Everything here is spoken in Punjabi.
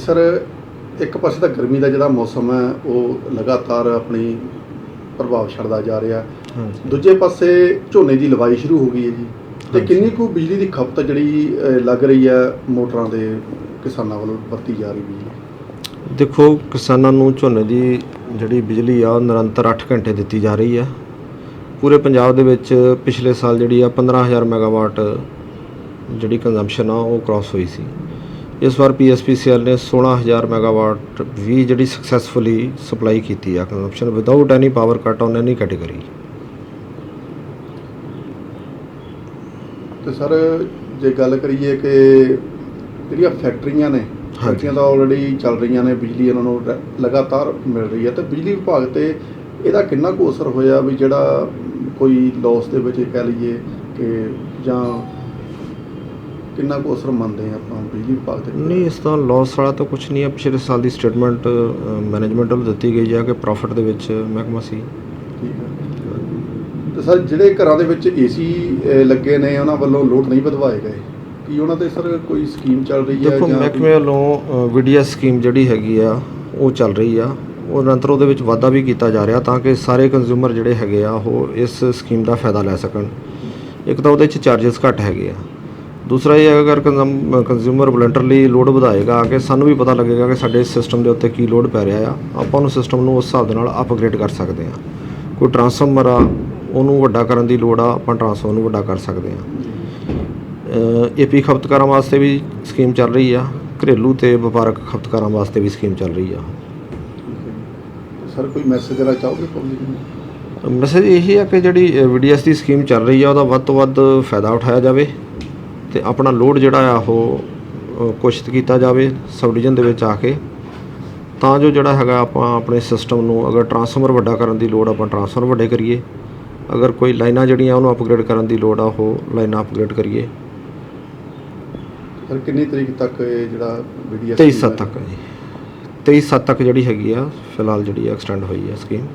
ਸਰ ਇੱਕ ਪਾਸੇ ਤਾਂ ਗਰਮੀ ਦਾ ਜਿਹੜਾ ਮੌਸਮ ਹੈ ਉਹ ਲਗਾਤਾਰ ਆਪਣੀ ਪ੍ਰਭਾਵ ਛੱਡਦਾ ਜਾ ਰਿਹਾ। ਦੂਜੇ ਪਾਸੇ ਝੋਨੇ ਦੀ ਲਵਾਈ ਸ਼ੁਰੂ ਹੋ ਗਈ ਹੈ ਜੀ। ਤੇ। ਕਿੰਨੀ ਕੁ ਬਿਜਲੀ ਦੀ ਖਪਤ ਜਿਹੜੀ ਲੱਗ ਰਹੀ ਹੈ ਮੋਟਰਾਂ ਦੇ ਕਿਸਾਨਾਂ ਵੱਲੋਂ ਵਰਤੀ ਜਾ ਰਹੀ ਬਿਜਲੀ? ਦੇਖੋ ਕਿਸਾਨਾਂ ਨੂੰ ਝੋਨੇ ਦੀ ਜਿਹੜੀ ਬਿਜਲੀ ਆ ਨਿਰੰਤਰ 8 ਘੰਟੇ ਦਿੱਤੀ ਜਾ ਰਹੀ ਆ ਪੂਰੇ ਪੰਜਾਬ ਦੇ ਵਿੱਚ ਪਿਛਲੇ ਸਾਲ ਜਿਹੜੀ ਆ 15000 ਮੈਗਾਵਾਟ ਜਿਹੜੀ ਕੰਜ਼ੰਪਸ਼ਨ ਆ ਉਹ ਕ੍ਰਾਸ ਹੋਈ ਸੀ। ਇਸ ਵਾਰ ਪੀਐਸਪੀਸੀਐਲ ਨੇ 16000 ਮੈਗਾਵਾਟ ਵੀ ਜਿਹੜੀ ਸਕਸੈਸਫੁਲੀ ਸਪਲਾਈ ਕੀਤੀ ਆ। Consumption without any power cut on any category ਤੇ ਸਰ ਜੇ ਗੱਲ ਕਰੀਏ ਕਿ ਜਿਹੜੀਆਂ ਫੈਕਟਰੀਆਂ ਨੇ ਫੈਕਟਰੀਆਂ ਤਾਂ ਆਲਰੇਡੀ ਚੱਲ ਰਹੀਆਂ ਨੇ ਬਿਜਲੀ ਇਹਨਾਂ ਨੂੰ ਲਗਾਤਾਰ ਮਿਲ ਰਹੀ ਹੈ। ਤੇ ਬਿਜਲੀ ਵਿਭਾਗ ਤੇ ਇਹਦਾ ਕਿੰਨਾ ਕੁ ਅਸਰ ਹੋਇਆ ਵੀ ਜਿਹੜਾ ਕੋਈ ਲਾਸ ਦੇ ਵਿੱਚ ਕਹਿ ਲਈਏ ਕਿ ਜਾਂ ਕਿੰਨਾ ਕੁ ਅਸਰ ਮੰਨਦੇ ਆ ਆਪਾਂ ਬਿਜਲੀ ਵਿਭਾਗ ਤੇ ਨਹੀਂ ਇਸ ਤਰ੍ਹਾਂ ਲਾਸ ਵਾਲਾ ਤਾਂ ਕੁਝ ਨਹੀਂ ਹੈ ਪਿਛਲੇ ਸਾਲ ਦੀ ਸਟੇਟਮੈਂਟ ਮੈਨੇਜਮੈਂਟ ਵੱਲੋਂ ਦਿੱਤੀ ਗਈ ਹੈ ਕਿ ਪ੍ਰੋਫਿਟ ਦੇ ਵਿੱਚ ਮਹਿਕਮਾ ਸੀ। ਠੀਕ ਹੈ ਤੇ ਸਰ ਜਿਹੜੇ ਘਰਾਂ ਦੇ ਵਿੱਚ ਏਸੀ ਲੱਗੇ ਨੇ ਉਹਨਾਂ ਵੱਲੋਂ ਲੋਡ ਨਹੀਂ ਵਧਵਾਏ ਗਏ। ਕੀ ਉਹਨਾਂ ਤੇ ਸਰ ਕੋਈ ਸਕੀਮ ਚੱਲ ਰਹੀ ਹੈ ਦੇਖੋ ਜਾਂ ਮਹਿਕਮੇ ਵੱਲੋਂ ਵੀਡੀਐਸ ਸਕੀਮ ਜਿਹੜੀ ਹੈਗੀ ਆ ਉਹ ਚੱਲ ਰਹੀ ਆ। ਉਹ ਨਿਰੰਤਰ ਉਹਦੇ ਵਿੱਚ ਵਾਧਾ ਵੀ ਕੀਤਾ ਜਾ ਰਿਹਾ ਤਾਂ ਕਿ ਸਾਰੇ ਕੰਜ਼ਿਊਮਰ ਜਿਹੜੇ ਹੈਗੇ ਆ ਉਹ ਇਸ ਸਕੀਮ ਦਾ ਫਾਇਦਾ ਲੈ ਸਕਣ। ਇੱਕ ਤਾਂ ਉਹਦੇ ਵਿੱਚ ਚਾਰजेस ਘੱਟ ਹੈਗੇ ਆ। ਦੂਸਰਾ ਇਹ ਹੈ ਅਗਰ ਕੰਜ਼ਿਊਮਰ ਵਲੰਟਰਲੀ ਲੋਡ ਵਧਾਏਗਾ ਕਿ ਸਾਨੂੰ ਵੀ ਪਤਾ ਲੱਗੇਗਾ ਕਿ ਸਾਡੇ ਸਿਸਟਮ ਦੇ ਉੱਤੇ ਕੀ ਲੋਡ ਪੈ ਰਿਹਾ ਆ। ਆਪਾਂ ਨੂੰ ਸਿਸਟਮ ਨੂੰ ਉਸ ਹਿਸਾਬ ਦੇ ਨਾਲ ਅਪਗ੍ਰੇਡ ਕਰ ਸਕਦੇ ਆ ਕੋਈ ਟਰਾਂਸਫਾਰਮਰ ਆ ਉਹਨੂੰ ਵੱਡਾ ਕਰਨ ਦੀ ਲੋੜ ਆ ਆਪਾਂ ਟਰਾਂਸਫਾਰਮਰ ਨੂੰ ਵੱਡਾ ਕਰ ਸਕਦੇ ਆ ਏਪੀ ਖਪਤਕਾਰਾਂ ਵਾਸਤੇ ਵੀ ਸਕੀਮ ਚੱਲ ਰਹੀ ਆ ਘਰੇਲੂ ਤੇ ਵਪਾਰਕ ਖਪਤਕਾਰਾਂ ਵਾਸਤੇ ਵੀ ਸਕੀਮ ਚੱਲ ਰਹੀ ਆ। ਸਰ ਕੋਈ ਮੈਸੇਜ ਦੇਣਾ ਚਾਹੋਗੇ ਪਬਲਿਕ ਨੂੰ? ਮੈਸੇਜ ਇਹੀ ਆ ਕਿ ਜਿਹੜੀ ਵੀਡੀਐਸ ਦੀ ਸਕੀਮ ਚੱਲ ਰਹੀ ਆ ਉਹਦਾ ਵੱਧ ਤੋਂ ਵੱਧ ਫਾਇਦਾ ਉਠਾਇਆ ਜਾਵੇ। ਤੇ ਆਪਣਾ ਲੋਡ ਜਿਹੜਾ ਆ ਉਹ ਅ, ਕੁਸ਼ਿਤ ਕੀਤਾ ਜਾਵੇ ਸਬ ਡਿਵੀਜ਼ਨ ਦੇ ਵਿੱਚ ਆ ਕੇ। ਤਾਂ ਜੋ ਜਿਹੜਾ ਹੈਗਾ ਆਪਾਂ ਆਪਣੇ ਸਿਸਟਮ ਨੂੰ ਅਗਰ ਟਰਾਂਸਫਾਰਮਰ ਵੱਡਾ ਕਰਨ ਦੀ ਲੋੜ ਆਪਾਂ ਟਰਾਂਸਫਾਰਮਰ ਵੱਡੇ ਕਰੀਏ। ਅਗਰ ਕੋਈ ਲਾਈਨਾਂ ਜਿਹੜੀਆਂ ਉਹਨੂੰ ਅਪਗ੍ਰੇਡ ਕਰਨ ਦੀ ਲੋੜ ਆ ਉਹ ਲਾਈਨਾਂ ਅਪਗ੍ਰੇਡ ਕਰੀਏ। ਸਰ ਕਿੰਨੀ ਤਰੀਕ ਤੱਕ ਇਹ ਜਿਹੜਾ ਵੀਡੀਓ 23 ਸੱਤ ਤੱਕ ਜੀ। 23 ਸੱਤ ਤੱਕ ਜਿਹੜੀ ਹੈਗੀ ਆ ਫਿਲਹਾਲ ਜਿਹੜੀ ਐਕਸਟੈਂਡ ਹੋਈ ਆ ਸਕੀਮ